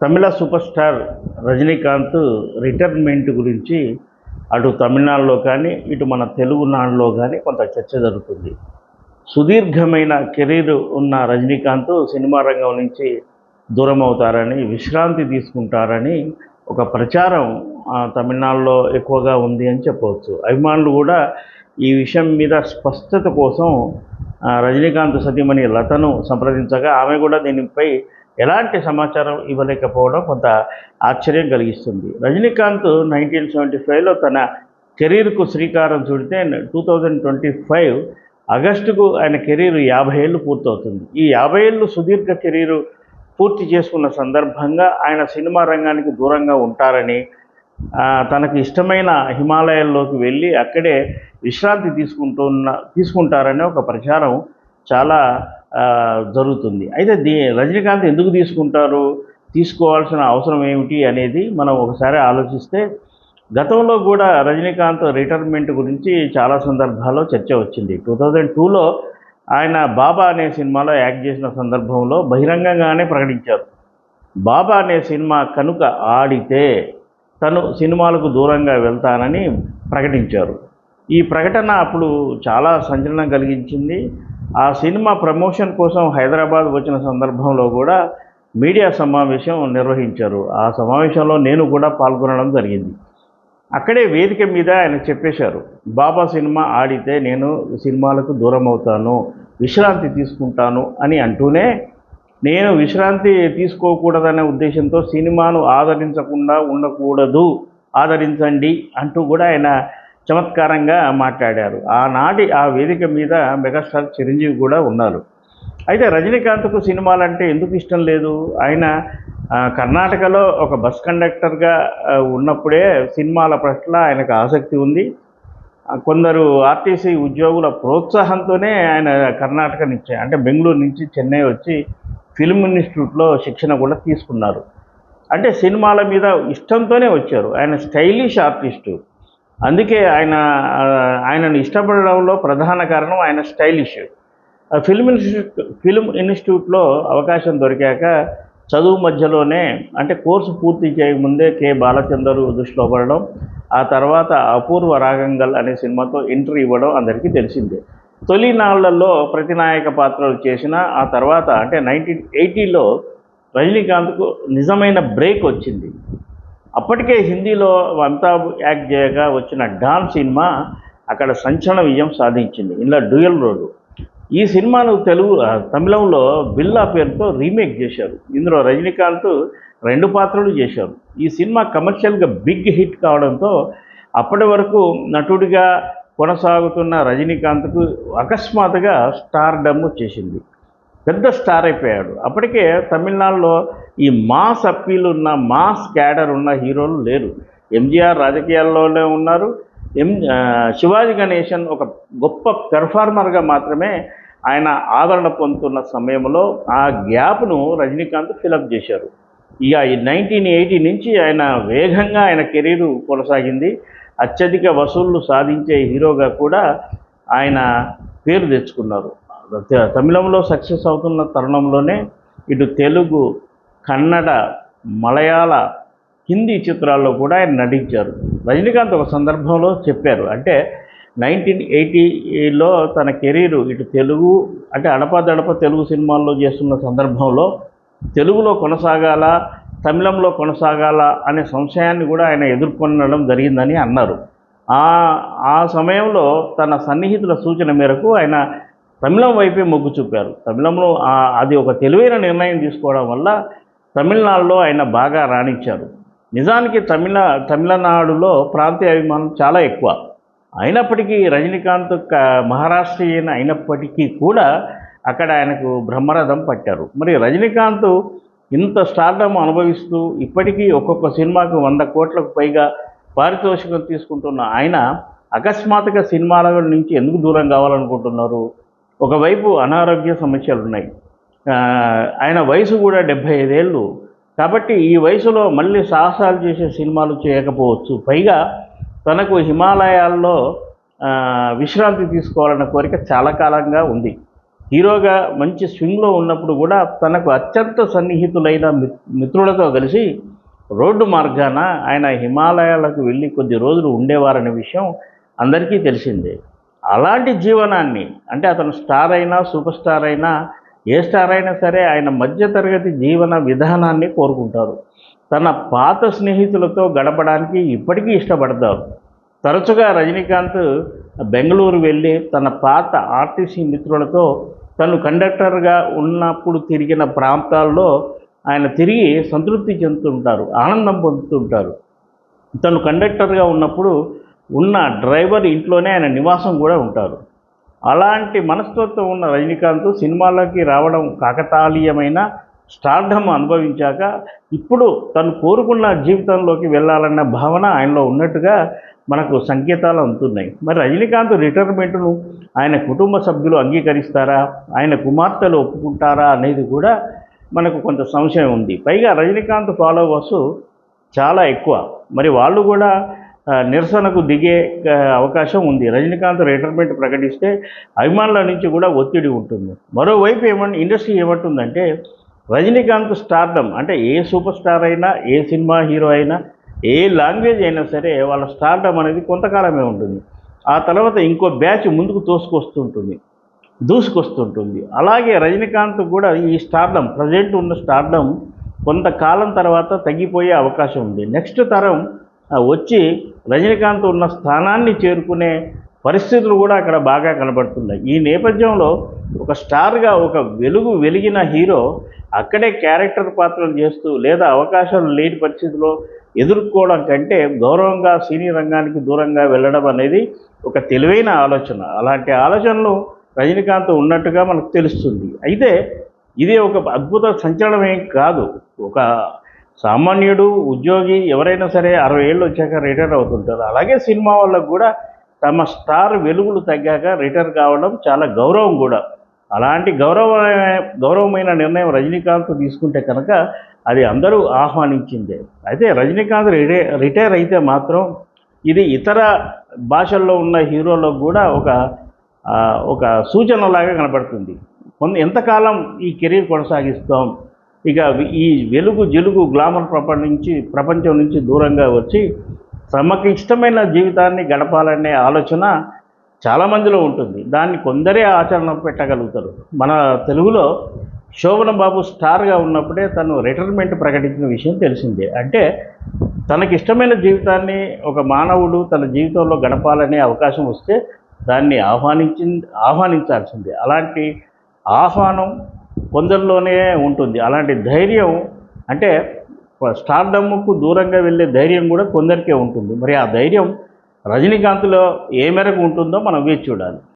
తమిళ super star Rajinikanth retirement గురించి అటు తమిళనాడులో కానీ ఇటు మన తెలుగునాడులో కానీ కొంత చర్చ జరుగుతుంది. సుదీర్ఘమైన కెరీర్ ఉన్న రజనీకాంత్ సినిమా రంగం నుంచి దూరం అవుతారని విశ్రాంతి తీసుకుంటారని ఒక ప్రచారం తమిళనాడులో ఎక్కువగా ఉంది అని చెప్పవచ్చు. అభిమానులు కూడా ఈ విషయం మీద స్పష్టత కోసం రజనీకాంత్ సతీమణి లతను సంప్రదించగా ఆమె కూడా దీనిపై ఎలాంటి సమాచారం ఇవ్వలేకపోవడం కొంత ఆశ్చర్యం కలిగిస్తుంది. రజనీకాంత్ నైన్టీన్ సెవెంటీ ఫైవ్లో తన కెరీర్కు శ్రీకారం చుడితే టూ థౌజండ్ ట్వంటీ ఫైవ్ ఆగస్టుకు ఆయన కెరీర్ యాభై ఏళ్ళు పూర్తవుతుంది. ఈ యాభై ఏళ్ళు సుదీర్ఘ కెరీరు పూర్తి చేసుకున్న సందర్భంగా ఆయన సినిమా రంగానికి దూరంగా ఉంటారని తనకు ఇష్టమైన హిమాలయాల్లోకి వెళ్ళి అక్కడే విశ్రాంతి తీసుకుంటున్న తీసుకుంటారనే ఒక ప్రచారం చాలా జరుగుతుంది. అయితే దీ రజనీకాంత్ ఎందుకు తీసుకుంటారు? తీసుకోవాల్సిన అవసరం ఏమిటి అనేది మనం ఒకసారి ఆలోచిస్తే గతంలో కూడా రజనీకాంత్ రిటైర్మెంట్ గురించి చాలా సందర్భాల్లో చర్చ వచ్చింది. టూ థౌజండ్ టూలో ఆయన బాబా అనే సినిమాలో యాక్ట్ చేసిన సందర్భంలో బహిరంగంగానే ప్రకటించారు. బాబా అనే సినిమా కనుక ఆడితే తను సినిమాలకు దూరంగా వెళ్తానని ప్రకటించారు. ఈ ప్రకటన అప్పుడు చాలా సంచలనం కలిగించింది. ఆ సినిమా ప్రమోషన్ కోసం హైదరాబాద్ వచ్చిన సందర్భంలో కూడా మీడియా సమావేశం నిర్వహించారు. ఆ సమావేశంలో నేను కూడా పాల్గొనడం జరిగింది. అక్కడే వేదిక మీద ఆయన చెప్పేశారు బాబా సినిమా ఆడితే నేను సినిమాలకు దూరం అవుతాను విశ్రాంతి తీసుకుంటాను అని అంటూనే నేను విశ్రాంతి తీసుకోకూడదనే ఉద్దేశంతో సినిమాను ఆదరించకుండా ఉండకూడదు ఆదరించండి అంటూ కూడా ఆయన చమత్కారంగా మాట్లాడారు. ఆనాటి ఆ వేదిక మీద మెగాస్టార్ చిరంజీవి కూడా ఉన్నారు. అయితే రజనీకాంత్కు సినిమాలంటే ఎందుకు ఇష్టం లేదు? ఆయన కర్ణాటకలో ఒక బస్ కండక్టర్గా ఉన్నప్పుడే సినిమాల పట్ల ఆయనకు ఆసక్తి ఉంది. కొందరు ఆర్టీసీ ఉద్యోగుల ప్రోత్సాహంతోనే ఆయన కర్ణాటక నుంచి అంటే బెంగళూరు నుంచి చెన్నై వచ్చి ఫిల్మ్ ఇన్స్టిట్యూట్లో శిక్షణ కూడా తీసుకున్నారు. అంటే సినిమాల మీద ఇష్టంతోనే వచ్చారు. ఆయన స్టైలిష్ ఆర్టిస్టు. అందుకే ఆయన ఆయనను ఇష్టపడడంలో ప్రధాన కారణం ఆయన స్టైలిష్ ఆ ఫిల్మ్ ఇన్స్టిట్యూట్ ఫిల్మ్ ఇన్స్టిట్యూట్లో అవకాశం దొరికాక చదువు మధ్యలోనే అంటే కోర్సు పూర్తి చేయకముందే కె. బాలచందర్ దృష్టిలో పడడం ఆ తర్వాత అపూర్వ రాగంగల్ అనే సినిమాతో ఎంట్రీ ఇవ్వడం అందరికీ తెలిసిందే. తొలి నాళ్ళలో ప్రతినాయక పాత్రలు చేసిన ఆ తర్వాత అంటే నైన్టీన్ ఎయిటీలో రజనీకాంత్కు నిజమైన బ్రేక్ వచ్చింది. అప్పటికే హిందీలో అమితాబ్ యాక్ట్ చేయగా వచ్చిన డాన్ సినిమా అక్కడ సంచలన విజయం సాధించింది. ఇలా డ్యూయల్ రోడ్డు ఈ సినిమాను తెలుగు తమిళంలో బిల్లా పేరుతో రీమేక్ చేశారు. ఇందులో రజనీకాంత్ రెండు పాత్రలు చేశారు. ఈ సినిమా కమర్షియల్గా బిగ్ హిట్ కావడంతో అప్పటి వరకు నటుడిగా కొనసాగుతున్న రజనీకాంత్కు అకస్మాత్తుగా స్టార్ డమ్ చేసింది. పెద్ద స్టార్ అయిపోయాడు. అప్పటికే తమిళనాడులో ఈ మాస్ అప్పీల్ ఉన్న మాస్ క్యాడర్ ఉన్న హీరోలు లేరు. ఎంజీఆర్ రాజకీయాల్లోనే ఉన్నారు. ఎం శివాజీ గణేశన్ ఒక గొప్ప పెర్ఫార్మర్గా మాత్రమే ఆయన ఆదరణ పొందుతున్న సమయంలో ఆ గ్యాప్ను రజనీకాంత్ ఫిలప్ చేశారు. ఇక ఈ నైన్టీన్ ఎయిటీ నుంచి ఆయన వేగంగా ఆయన కెరీర్ కొనసాగింది. అత్యధిక వసూళ్ళు సాధించే హీరోగా కూడా ఆయన పేరు తెచ్చుకున్నారు. తమిళంలో సక్సెస్ అవుతున్న తరుణంలోనే ఇటు తెలుగు కన్నడ మలయాళ హిందీ చిత్రాల్లో కూడా ఆయన నటించారు. రజనీకాంత్ ఒక సందర్భంలో చెప్పారు. అంటే నైన్టీన్ ఎయిటీలో తన కెరీరు ఇటు తెలుగు అంటే అడపదడప తెలుగు సినిమాల్లో చేస్తున్న సందర్భంలో తెలుగులో కొనసాగాల తమిళంలో కొనసాగాల అనే సంశయాన్ని కూడా ఆయన ఎదుర్కొనడం జరిగిందని అన్నారు. ఆ ఆ సమయంలో తన సన్నిహితుల సూచన మేరకు ఆయన తమిళం వైపే మొగ్గు చూపారు. తమిళంలో అది ఒక తెలివైన నిర్ణయం తీసుకోవడం వల్ల తమిళనాడులో ఆయన బాగా రాణించారు. నిజానికి తమిళ తమిళనాడులో ప్రాంతీయ అభిమానం చాలా ఎక్కువ. అయినప్పటికీ రజనీకాంత్ క- మహారాష్ట్రీయన్ అయినప్పటికీ కూడా అక్కడ ఆయనకు బ్రహ్మరథం పట్టారు. మరి రజనీకాంత్ ఇంత స్టార్డమ్ అనుభవిస్తూ ఇప్పటికీ ఒక్కొక్క సినిమాకు వంద కోట్లకు పైగా పారితోషికం తీసుకుంటున్న ఆయన అకస్మాత్తుగా సినిమాల నుంచి ఎందుకు దూరం కావాలనుకుంటున్నారు? ఒకవైపు అనారోగ్య సమస్యలు ఉన్నాయి ఆయన వయసు కూడా డెబ్భై ఐదేళ్ళు కాబట్టి ఈ వయసులో మళ్ళీ సాహసాలు చేసే సినిమాలు చేయకపోవచ్చు. పైగా తనకు హిమాలయాల్లో విశ్రాంతి తీసుకోవాలన్న కోరిక చాలా కాలంగా ఉంది. హీరోగా మంచి స్వింగ్లో ఉన్నప్పుడు కూడా తనకు అత్యంత సన్నిహితులైన మిత్రులతో కలిసి రోడ్డు మార్గాన ఆయన హిమాలయాలకు వెళ్ళి కొద్ది రోజులు ఉండేవారనే విషయం అందరికీ తెలిసిందే. అలాంటి జీవనాన్ని అంటే అతను స్టార్ అయినా సూపర్ స్టార్ అయినా ఏ స్టార్ అయినా సరే ఆయన మధ్యతరగతి జీవన విధానాన్ని కోరుకుంటారు. తన పాత స్నేహితులతో గడపడానికి ఇప్పటికీ ఇష్టపడతారు. తరచుగా రజనీకాంత్ బెంగళూరు వెళ్ళి తన పాత ఆర్టీసీ మిత్రులతో తను కండక్టర్గా ఉన్నప్పుడు తిరిగిన ప్రాంతాల్లో ఆయన తిరిగి సంతృప్తి చెందుతుంటారు ఆనందం పొందుతుంటారు. తను కండక్టర్గా ఉన్నప్పుడు ఉన్న డ్రైవర్ ఇంట్లోనే ఆయన నివాసం కూడా ఉంటారు. అలాంటి మనస్తత్వం ఉన్న రజనీకాంత్ సినిమాలోకి రావడం కాకతాళీయమైన స్టార్డమ్ అనుభవించాక ఇప్పుడు తను కోరుకున్న జీవితంలోకి వెళ్ళాలన్న భావన ఆయనలో ఉన్నట్టుగా మనకు సంకేతాలు అందుతున్నాయి. మరి రజనీకాంత్ రిటైర్మెంట్ను ఆయన కుటుంబ సభ్యులు అంగీకరిస్తారా? ఆయన కుమార్తెలు ఒప్పుకుంటారా అనేది కూడా మనకు కొంత సంశయం ఉంది. పైగా రజనీకాంత్ ఫాలోవర్స్ చాలా ఎక్కువ. మరి వాళ్ళు కూడా నిరసనకు దిగే అవకాశం ఉంది. రజనీకాంత్ రిటైర్మెంట్ ప్రకటిస్తే అభిమానుల నుంచి కూడా ఒత్తిడి ఉంటుంది. మరోవైపు ఏమన్నా ఇండస్ట్రీ ఏమంటుందంటే రజనీకాంత్ స్టార్డమ్ అంటే ఏ సూపర్ స్టార్ అయినా ఏ సినిమా హీరో అయినా ఏ లాంగ్వేజ్ అయినా సరే వాళ్ళ స్టార్డమ్ అనేది కొంతకాలమే ఉంటుంది. ఆ తర్వాత ఇంకో బ్యాచ్ ముందుకు తోసుకొస్తుంటుంది దూసుకొస్తుంటుంది. అలాగే రజనీకాంత్ కూడా ఈ స్టార్డమ్ ప్రజెంట్ ఉన్న స్టార్డమ్ కొంతకాలం తర్వాత తగ్గిపోయే అవకాశం ఉంది. నెక్స్ట్ తరం వచ్చి రజనీకాంత్ ఉన్న స్థానాన్ని చేరుకునే పరిస్థితులు కూడా అక్కడ బాగా కనబడుతున్నాయి. ఈ నేపథ్యంలో ఒక స్టార్గా ఒక వెలుగు వెలిగిన హీరో అక్కడే క్యారెక్టర్ పాత్రలు చేస్తూ లేదా అవకాశాలు లేని పరిస్థితిలో ఎదుర్కోవడం కంటే గౌరవంగా సినీ రంగానికి దూరంగా వెళ్ళడం అనేది ఒక తెలివైన ఆలోచన. అలాంటి ఆలోచనలు రజనీకాంత్ ఉన్నట్టుగా మనకు తెలుస్తుంది. అయితే ఇది ఒక అద్భుత సంచలనం ఏం కాదు. ఒక సామాన్యుడు ఉద్యోగి ఎవరైనా సరే అరవై ఏళ్ళు వచ్చాక రిటైర్ అవుతుంటారు. అలాగే సినిమా వాళ్ళకు కూడా తమ స్టార్ వెలుగులు తగ్గాక రిటైర్ కావడం చాలా గౌరవం కూడా. అలాంటి గౌరవ గౌరవమైన నిర్ణయం రజనీకాంత్ తీసుకుంటే కనుక అది అందరూ ఆహ్వానించిందే. అయితే రజనీకాంత్ రిటై రిటైర్ అయితే మాత్రం ఇది ఇతర భాషల్లో ఉన్న హీరోలకు కూడా ఒక ఒక సూచనలాగా కనబడుతుంది. కొంత ఎంతకాలం ఈ కెరీర్ కొనసాగిస్తాం? ఇక ఈ వెలుగు జలుగు గ్లామర్ ప్రపంచం నుంచి ప్రపంచం నుంచి దూరంగా వచ్చి తమకు ఇష్టమైన జీవితాన్ని గడపాలనే ఆలోచన చాలామందిలో ఉంటుంది. దాన్ని కొందరే ఆచరణ పెట్టగలుగుతారు. మన తెలుగులో శోభన బాబు స్టార్గా ఉన్నప్పుడే తను రిటైర్మెంట్ ప్రకటించిన విషయం తెలిసిందే. అంటే తనకి ఇష్టమైన జీవితాన్ని ఒక మానవుడు తన జీవితంలో గడపాలనే అవకాశం వస్తే దాన్ని ఆహ్వానించి ఆహ్వానించాల్సిందే. అలాంటి ఆహ్వానం కొందరిలోనే ఉంటుంది. అలాంటి ధైర్యం అంటే స్టార్డమ్కు దూరంగా వెళ్ళే ధైర్యం కూడా కొందరికే ఉంటుంది. మరి ఆ ధైర్యం రజనీకాంత్లో ఏ మేరకు ఉంటుందో మనం వేచి చూడాలి.